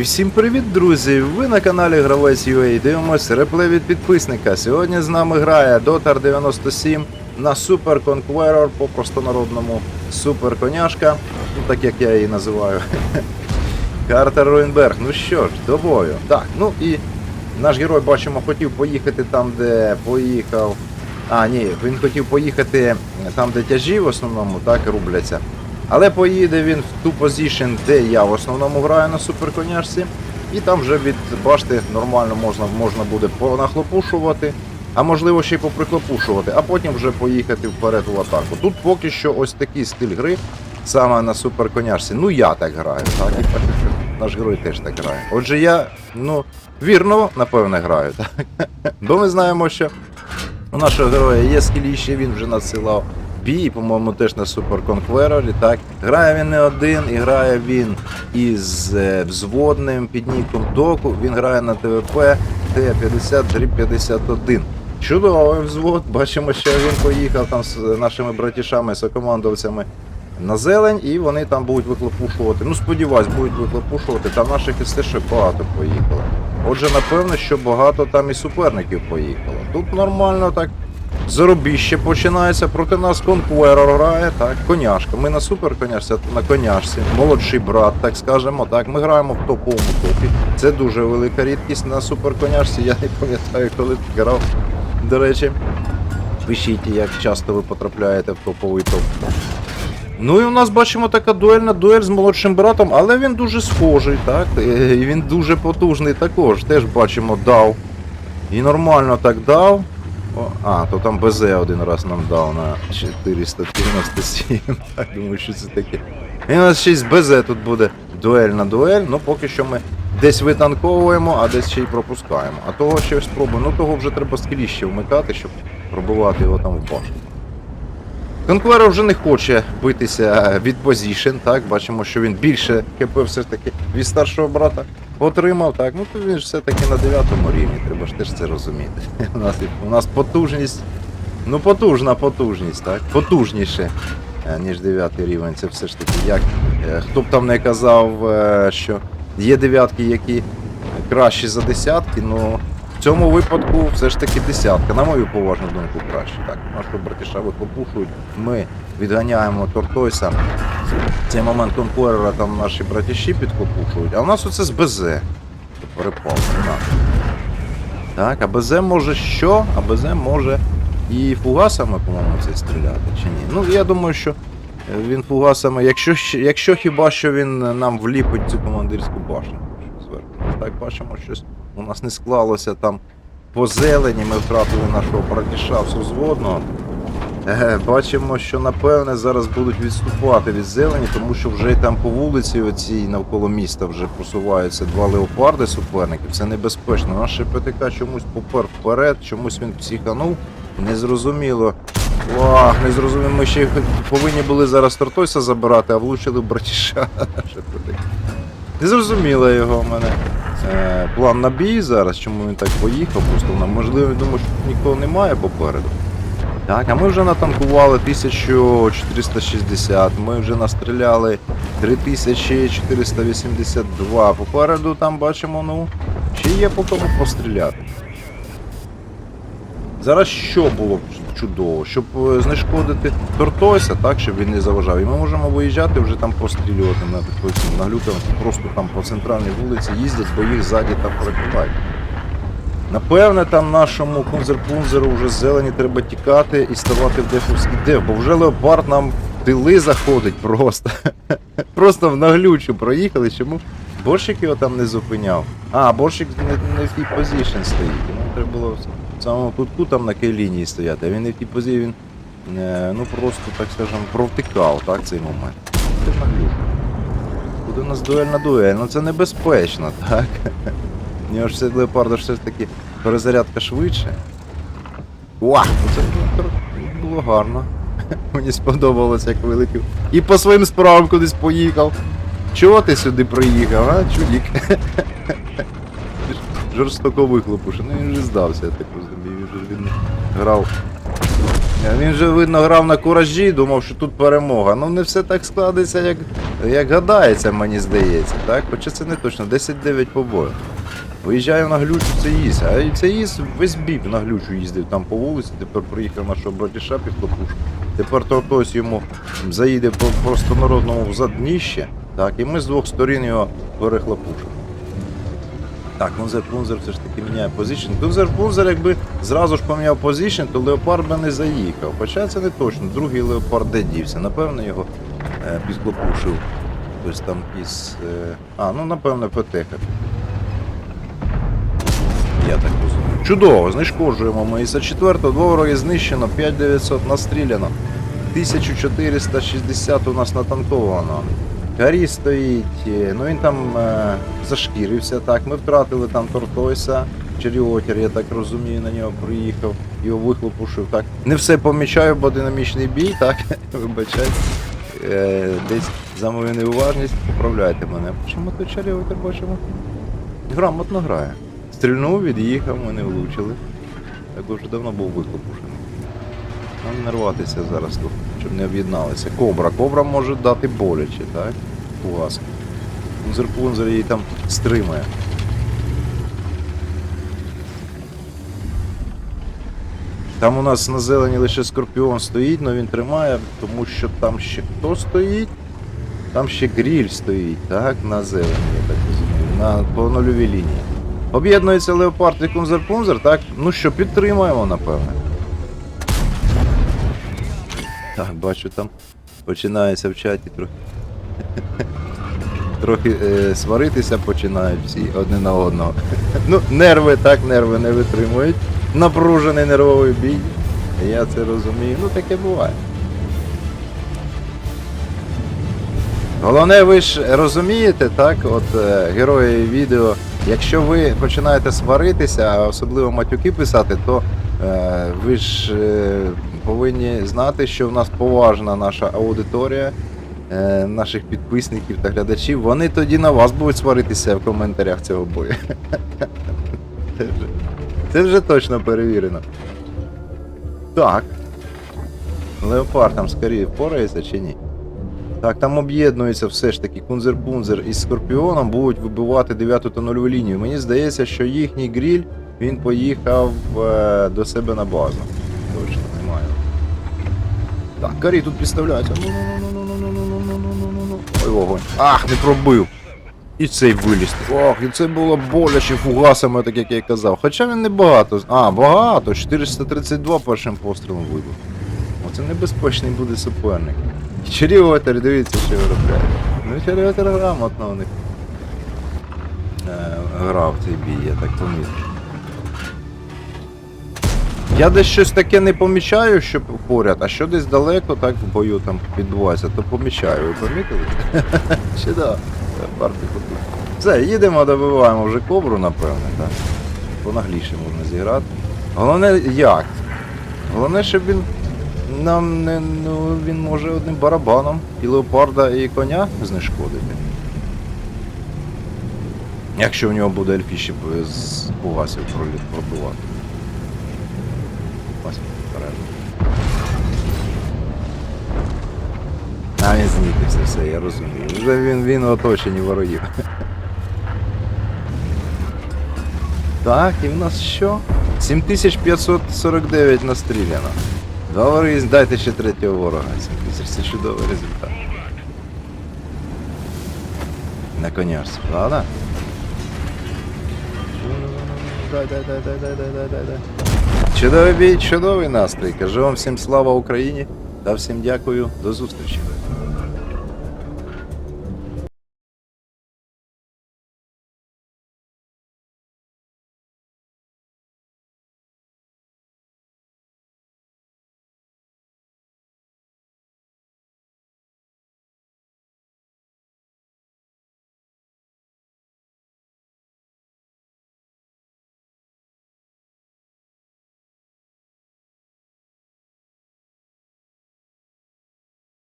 І всім привіт, друзі! Ви на каналі Гравець UA. Дивимось реплей від підписника. Сьогодні з нами грає Дотар 97 на Super Conqueror по простонародному Супер Коняшка, ну так як я її називаю. Картер Руйнберг. Ну що ж, до бою. Так, ну і наш герой бачимо хотів поїхати там, де поїхав. А, ні, він хотів поїхати там, де тяжі в основному, так рубляться. Але поїде він в ту позицію, де я в основному граю на суперконяшці. І там вже від башти нормально можна, можна буде понахлопушувати, а можливо ще й поприклопушувати, а потім вже поїхати вперед в атаку. Тут поки що ось такий стиль гри, саме на суперконяшці. Ну я так граю, так, і наш герой теж так грає. Отже, я, ну, вірно, напевне, граю, так. Бо ми знаємо, що у нашого героя є скіліще, він вже надсилав бій, по-моєму, теж на Super Conqueror, так. Грає він не один, і грає він із е, взводним під ніком Доку. Він грає на ТВП Т-50-51. Чудовий взвод. Бачимо, що він поїхав там з нашими братішами, сокомандовцями на зелень, і вони там будуть виклопушувати. Ну, сподіваюсь, будуть виклопушувати. Там наших із ще багато поїхало. Отже, напевно, що багато там і суперників поїхало. Тут нормально так. Заробіще починається проти нас конкурер грає, так, коняшка. Ми на супер коняшці, на коняшці. Молодший брат, так скажемо. Так, ми граємо в топовому топі. Це дуже велика рідкість на супер коняшці. Я не пам'ятаю, коли ти грав. До речі, пишіть, як часто ви потрапляєте в топовий топ. Ну і у нас бачимо така дуельна дуель з молодшим братом, але він дуже схожий, так? е, І він дуже потужний також. Теж бачимо дав. І нормально так дав. О, а, то там БЗ один раз нам дав на 497. Так, думаю, що це таке. І у нас ще й з БЗ тут буде дуель на дуель. Ну поки що ми десь витанковуємо, а десь ще й пропускаємо. А того ще спробуємо. Ну того вже треба скрізь вмикати, щоб пробувати його там в башню. Конквера вже не хоче битися від позішн, так, бачимо, що він більше КП все ж таки від старшого брата отримав, так, ну то він ж все-таки на 9 рівні, треба ж теж це розуміти. У нас, у нас потужність, ну потужна потужність, так, потужніше, е, ніж 9 рівень, це все ж таки як, е, хто б там не казав, е, що є дев'ятки, які кращі за десятки, ну в цьому випадку все ж таки десятка, на мою поважну думку, краще. Так, нашого братіша виклопушують. Ми відганяємо Тортойса. В цей момент конкурера там наші братіші підкопушують, а у нас оце з БЗ. Перепал, не. Так, а БЗ може що? А БЗ може і фугасами, по-моєму, це стріляти, чи ні? Ну, я думаю, що е, він фугасами, якщо, якщо хіба що він нам вліпить цю командирську башню. Так бачимо, щось у нас не склалося там по зелені, ми втратили нашого братіша взводного. Бачимо, що напевне зараз будуть відступати від зелені, тому що вже й там по вулиці оцій навколо міста вже просуваються два леопарди суперників. Це небезпечно. Наш ПТК чомусь попер вперед, чомусь він психанув. Незрозуміло. Вах, незрозуміло. Ми ще повинні були зараз Тортойса забирати, а влучили братіша. Незрозуміло його в мене. Е, план на бій зараз, чому він так поїхав, просто на можливо, він думав, що нікого немає попереду. Так, а ми вже натанкували 1460, ми вже настріляли 3482. Попереду там бачимо, ну, ще є по кому постріляти. Зараз що було б чудово? Щоб е, знешкодити Тортойса, так, щоб він не заважав. І ми можемо виїжджати вже там пострілювати на наглюках, просто там по центральній вулиці їздять, бо їх ззаді там перекривають. Напевне, там нашому кунзер-пунзеру вже зелені треба тікати і ставати в дефовський деф, бо вже леопард нам в тили заходить просто. Просто в наглючу проїхали, чому борщик його там не зупиняв. А, борщик не, не в тій позиції стоїть. Йому треба було в самому кутку там на кій лінії стояти, а він не в тій позиції, він е, ну просто, так скажемо, провтикав так, цей момент. Це наглюка. Буде у нас дуель на дуель, ну це небезпечно, так? У нього ж леопарда все ж таки перезарядка швидше. Уа! Ну це було, гарно. Мені сподобалось, як вилетів. І по своїм справам кудись поїхав. Чого ти сюди приїхав, а, чудік? Жорстоко вихлопушив. Ну він вже здався, я так розумію. Він же він грав. Е, Він же, видно, грав на куражі, думав, що тут перемога. Ну не все так складеться, як як гадається, мені здається, так? Хоча це не точно, 10-9 по бою. Виїжджаю на глючу це їсть, а і це їсть весь біб на глючу їздив там по вулиці, тепер приїхав нашого братіша під. Тепер то хтось йому заїде по простонародному в задніще, так, і ми з двох сторін його перехлопушимо. Так, Кунзер Пунзер все ж таки міняє позицію. Кунзер Пунзер, якби зразу ж поміняв позицію, то Леопард би не заїхав. Хоча це не точно. Другий Леопард де дівся. Напевно, його е, підхлопушив. Хтось там із. Е, а, ну напевно, ПТХ. Я так розумію. Чудово, знешкоджуємо ми. Із 4 два вороги знищено, 5900 настріляно. 1460 у нас натанковано. Гарі стоїть, е, ну він там е, зашкірився, так. Ми втратили там Тортойса, Черіотер, я так розумію, на нього приїхав, його вихлопушив. Так. Не все помічаю, бо динамічний бій, так. Вибачайте. Е, десь за мою неуважність поправляйте мене. Чому то Черіотер бачимо? Грамотно грає. Стрільнув, від'їхав, ми не влучили. Так вже давно був вихлопушений. Нам не рватися зараз тут, щоб не об'єдналися. Кобра. Кобра може дати боляче, так? Фугас. Пунзер Пунзер її там стримає. Там у нас на зелені лише скорпіон стоїть, але він тримає, тому що там ще хто стоїть? Там ще гріль стоїть, так, на зелені, я так розумію, на по нульовій лінії. Об'єднується Леопард і Кунзер-Пунзер, так? Ну що, підтримаємо, напевне. Так, бачу, там починається в чаті трохи. Трохи е, сваритися починають всі одне на одного. Ну, нерви так, нерви не витримують. Напружений нервовий бій. Я це розумію. Ну таке буває. Головне, ви ж розумієте, так, от е, герої відео, якщо ви починаєте сваритися, а особливо матюки писати, то е, ви ж е, повинні знати, що в нас поважна наша аудиторія, е, наших підписників та глядачів. Вони тоді на вас будуть сваритися в коментарях цього бою. Це вже, точно перевірено. Так. Леопард там скоріше впорається чи ні? Так, там об'єднується все ж таки Кунзер-Бунзер із Скорпіоном будуть вибивати 9 та 0 лінію. Мені здається, що їхній гріль він поїхав е, до себе на базу. Точно немає. Так, карі тут підставляється. Ой, вогонь. Ах, не пробив! І цей виліз. Ох, і це було боляче фугасами, так як я казав. Хоча він не багато. А, багато. 432 першим пострілом вибив. Оце небезпечний буде суперник. Черіотер, дивіться, що виробляє. Ну, Черіотер грамотно у них е, грав цей бій, я так помітив. Я десь щось таке не помічаю, що поряд, а що десь далеко, так в бою там відбувається, то помічаю. Ви помітили? Чи да? Парти тут. Все, їдемо, добиваємо вже кобру, напевне, так. Понагліше можна зіграти. Головне як? Головне, щоб він нам не ну він може одним барабаном і леопарда, і коня знешкодити. Якщо в нього буде ельфіші з пугасів пробивати. А він знітився все, я розумію. Вже він, він в оточенні ворогів. Так, і в нас що? 7549 настріляно. Добре, дайте ще третього ворога. Це чудовий результат. На коня. правда? Дай, дай, дай, дай, дай, дай, дай. Чудовий бій, чудовий настрій. Кажу вам всім слава Україні та всім дякую. До зустрічі.